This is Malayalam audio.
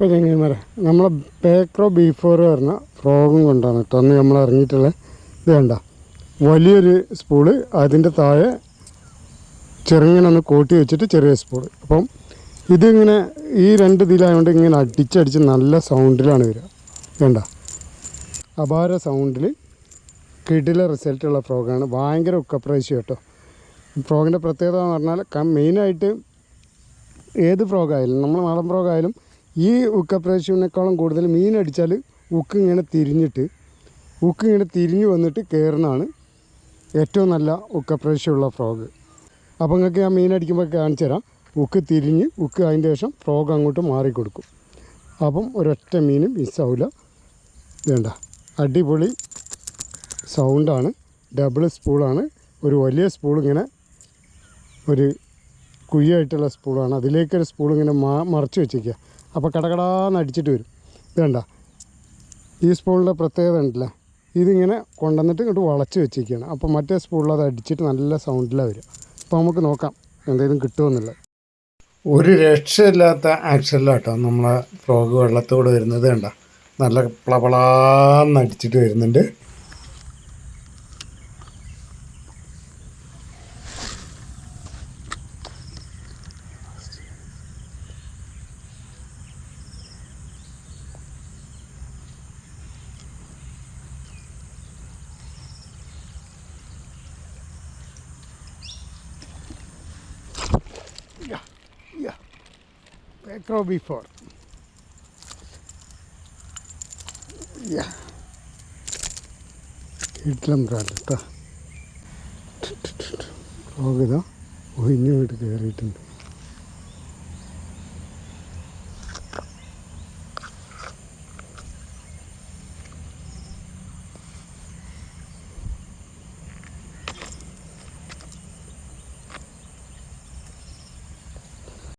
ഇപ്പോൾ ചങ്ങന്മാരെ നമ്മളെ പേക്രോ ബീഫോർ പറഞ്ഞ ഫ്രോഗും കൊണ്ടാണ് കേട്ടോ. നമ്മൾ ഇറങ്ങിയിട്ടുള്ളത് ഇത് കണ്ട. വലിയൊരു സ്പൂൾ അതിന്റെ താഴെ ചെറുങ്ങനെ ഒന്ന് കൂട്ടി വെച്ചിട്ട് ചെറിയ സ്പൂൾ അപ്പം ഇതിങ്ങനെ ഈ രണ്ട് ഇതിലായതുകൊണ്ട് ഇങ്ങനെ അടിച്ചടിച്ച് നല്ല സൗണ്ടിലാണ് വരിക. വേണ്ട അപാര സൗണ്ടിൽ കിടില റിസൾട്ടുള്ള ഫ്രോഗാണ് ഭയങ്കര ഉക്കപ്രാവശ്യം കേട്ടോ. ഫ്രോഗിന്റെ പ്രത്യേകത എന്ന് പറഞ്ഞാൽ മെയിനായിട്ട് ഏത് ഫ്രോഗായാലും നമ്മൾ നാടൻ ഫ്രോഗായാലും ഈ ഉക്കപ്രാവശ്യത്തിനേക്കാളും കൂടുതൽ മീനടിച്ചാൽ ഉക്ക് ഇങ്ങനെ തിരിഞ്ഞിട്ട് ഉക്ക് ഇങ്ങനെ തിരിഞ്ഞു വന്നിട്ട് കയറുന്നതാണ് ഏറ്റവും നല്ല ഉക്കപ്രാവശ്യമുള്ള ഫ്രോഗ്. അപ്പോൾ നിങ്ങൾക്ക് ഞാൻ മീനടിക്കുമ്പോൾ കാണിച്ചു തരാം. ഉക്ക് തിരിഞ്ഞ് ഉക്ക് അതിന്റെ ശേഷം ഫ്രോഗ് അങ്ങോട്ട് മാറിക്കൊടുക്കും. അപ്പം ഒരൊറ്റ മീനും മിസ്സാവില്ല വേണ്ട. അടിപൊളി സൗണ്ടാണ്. ഡബിൾ സ്പൂളാണ്. ഒരു വലിയ സ്പൂൾ ഇങ്ങനെ ഒരു കുഴിയായിട്ടുള്ള സ്പൂളാണ്. അതിലേക്കൊരു സ്പൂൾ ഇങ്ങനെ മറച്ച് വെച്ചേക്കുക അപ്പോൾ കടകടാന്ന് അടിച്ചിട്ട് വരും. കണ്ട ഈ സ്പൂളിന്റെ പ്രത്യേകത ഉണ്ടല്ല ഇതിങ്ങനെ കൊണ്ടുവന്നിട്ട് ഇങ്ങോട്ട് വളച്ച് വെച്ചിരിക്കുകയാണ്. അപ്പോൾ മറ്റേ സ്പൂണിൽ അത് അടിച്ചിട്ട് നല്ല സൗണ്ടിലാണ് വരിക. അപ്പോൾ നമുക്ക് നോക്കാം എന്തെങ്കിലും കിട്ടുമെന്നുള്ളത്. ഒരു രക്ഷയില്ലാത്ത ആക്ഷനിലാട്ടോ നമ്മളെ ഫ്രോഗ് വെള്ളത്തോട് വരുന്നത് കണ്ട. നല്ല പ്ലപളാന്ന് അടിച്ചിട്ട് വരുന്നുണ്ട്. Macro before. Yeah. കിട്ടിലും കേട്ടോ ഫ്രോഗ് ഇതാ ഒഴിഞ്ഞു വീട്ട് കയറിയിട്ടുണ്ട്